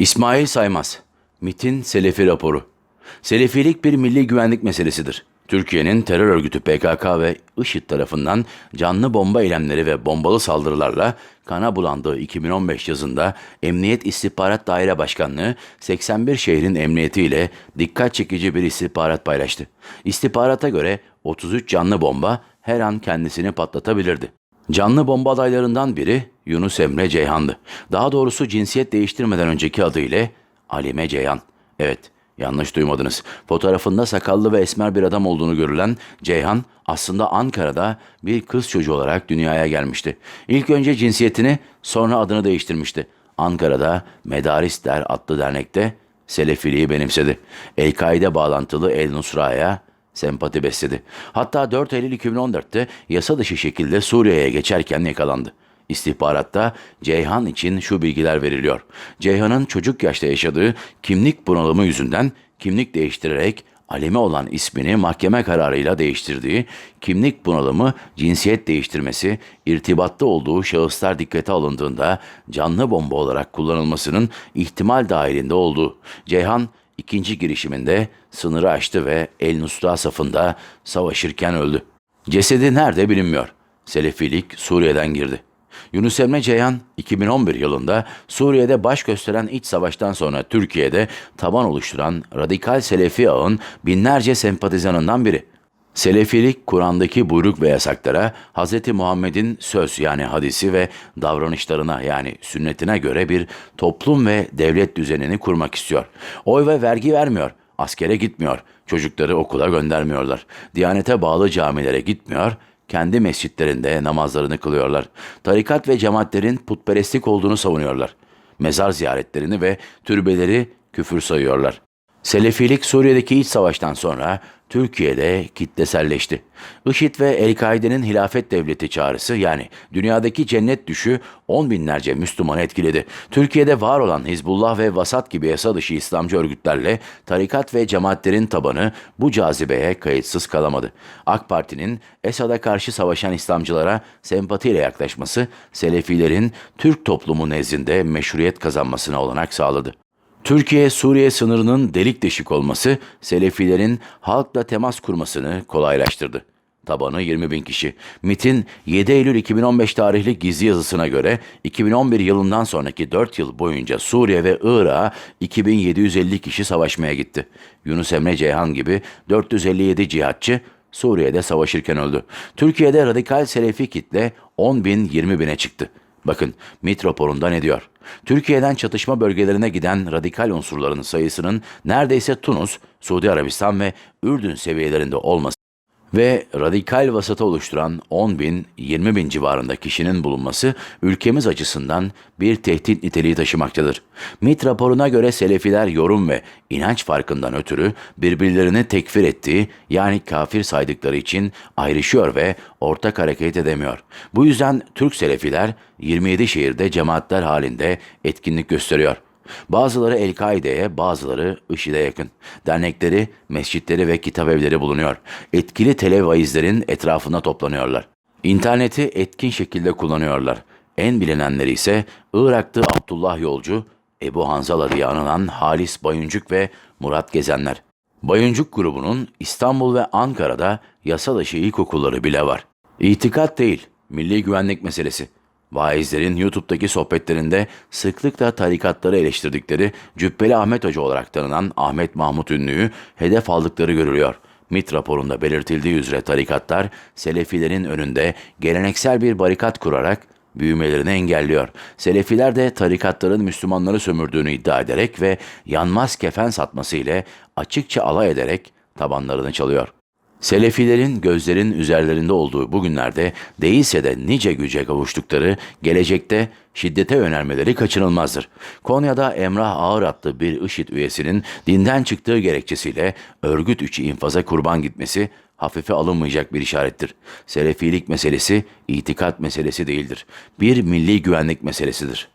İsmail Saymaz, MIT'in Selefi raporu. Selefilik bir milli güvenlik meselesidir. Türkiye'nin terör örgütü PKK ve IŞİD tarafından canlı bomba eylemleri ve bombalı saldırılarla kana bulandığı 2015 yazında Emniyet İstihbarat Daire Başkanlığı 81 şehrin emniyetiyle dikkat çekici bir istihbarat paylaştı. İstihbarata göre 33 canlı bomba her an kendisini patlatabilirdi. Canlı bomba adaylarından biri Yunus Emre Ceyhan'dı. Daha doğrusu cinsiyet değiştirmeden önceki adıyla Alime Ceyhan. Evet, yanlış duymadınız. Fotoğrafında sakallı ve esmer bir adam olduğunu görülen Ceyhan aslında Ankara'da bir kız çocuğu olarak dünyaya gelmişti. İlk önce cinsiyetini sonra adını değiştirmişti. Ankara'da Medaris Der adlı dernekte Selefiliği benimsedi. El-Kaide bağlantılı El Nusra'ya sempati besledi. Hatta 4 Eylül 2014'te yasa dışı şekilde Suriye'ye geçerken yakalandı. İstihbaratta Ceyhan için şu bilgiler veriliyor. Ceyhan'ın çocuk yaşta yaşadığı kimlik bunalımı yüzünden kimlik değiştirerek Alime olan ismini mahkeme kararıyla değiştirdiği, kimlik bunalımı, cinsiyet değiştirmesi, irtibatta olduğu şahıslar dikkate alındığında canlı bomba olarak kullanılmasının ihtimal dahilinde olduğu. Ceyhan ikinci girişiminde sınırı aştı ve El Nusra safında savaşırken öldü. Cesedi nerede bilinmiyor. Selefilik Suriye'den girdi. Yunus Emre Ceyhan 2011 yılında Suriye'de baş gösteren iç savaştan sonra Türkiye'de taban oluşturan radikal Selefi ağın binlerce sempatizanından biri. Selefilik, Kur'an'daki buyruk ve yasaklara, Hz. Muhammed'in söz yani hadisi ve davranışlarına yani sünnetine göre bir toplum ve devlet düzenini kurmak istiyor. Oy ve vergi vermiyor, askere gitmiyor, çocukları okula göndermiyorlar, diyanete bağlı camilere gitmiyor, kendi mescitlerinde namazlarını kılıyorlar. Tarikat ve cemaatlerin putperestlik olduğunu savunuyorlar. Mezar ziyaretlerini ve türbeleri küfür sayıyorlar. Selefilik Suriye'deki iç savaştan sonra Türkiye'de kitleselleşti. IŞİD ve El-Kaide'nin hilafet devleti çağrısı yani dünyadaki cennet düşü on binlerce Müslümanı etkiledi. Türkiye'de var olan Hizbullah ve Vasat gibi yasa dışı İslamcı örgütlerle tarikat ve cemaatlerin tabanı bu cazibeye kayıtsız kalamadı. AK Parti'nin Esad'a karşı savaşan İslamcılara sempatiyle yaklaşması Selefilerin Türk toplumu nezdinde meşruiyet kazanmasına olanak sağladı. Türkiye-Suriye sınırının delik deşik olması Selefilerin halkla temas kurmasını kolaylaştırdı. Tabanı 20 bin kişi. MIT'in 7 Eylül 2015 tarihli gizli yazısına göre 2011 yılından sonraki 4 yıl boyunca Suriye ve Irak'a 2750 kişi savaşmaya gitti. Yunus Emre Ceyhan gibi 457 cihatçı Suriye'de savaşırken öldü. Türkiye'de radikal Selefi kitle 10 bin 20 bine çıktı. Bakın MIT raporunda ne diyor? Türkiye'den çatışma bölgelerine giden radikal unsurların sayısının neredeyse Tunus, Suudi Arabistan ve Ürdün seviyelerinde olması ve radikal vasatı oluşturan 10 bin, 20 bin civarında kişinin bulunması ülkemiz açısından bir tehdit niteliği taşımaktadır. MIT raporuna göre Selefiler yorum ve inanç farkından ötürü birbirlerini tekfir ettiği yani kafir saydıkları için ayrışıyor ve ortak hareket edemiyor. Bu yüzden Türk Selefiler 27 şehirde cemaatler halinde etkinlik gösteriyor. Bazıları El-Kaide'ye, bazıları IŞİD'e yakın. Dernekleri, mescitleri ve kitap evleri bulunuyor. Etkili televaizlerin etrafında toplanıyorlar. İnterneti etkin şekilde kullanıyorlar. En bilinenleri ise Irak'ta Abdullah Yolcu, Ebu Hanzala diye anılan Halis Bayuncuk ve Murat Gezenler. Bayuncuk grubunun İstanbul ve Ankara'da yasa dışı ilkokulları bile var. İtikat değil, milli güvenlik meselesi. Vaizlerin YouTube'daki sohbetlerinde sıklıkla tarikatları eleştirdikleri Cübbeli Ahmet Hoca olarak tanınan Ahmet Mahmut Ünlü'yü hedef aldıkları görülüyor. MIT raporunda belirtildiği üzere tarikatlar Selefilerin önünde geleneksel bir barikat kurarak büyümelerini engelliyor. Selefiler de tarikatların Müslümanları sömürdüğünü iddia ederek ve yanmaz kefen satması ile açıkça alay ederek tabanlarını çalıyor. Selefilerin gözlerin üzerlerinde olduğu bu günlerde değilse de nice güce kavuştukları gelecekte şiddete yönelmeleri kaçınılmazdır. Konya'da Emrah Ağır adlı bir IŞİD üyesinin dinden çıktığı gerekçesiyle örgüt içi infaza kurban gitmesi hafife alınmayacak bir işarettir. Selefilik meselesi itikat meselesi değildir. Bir milli güvenlik meselesidir.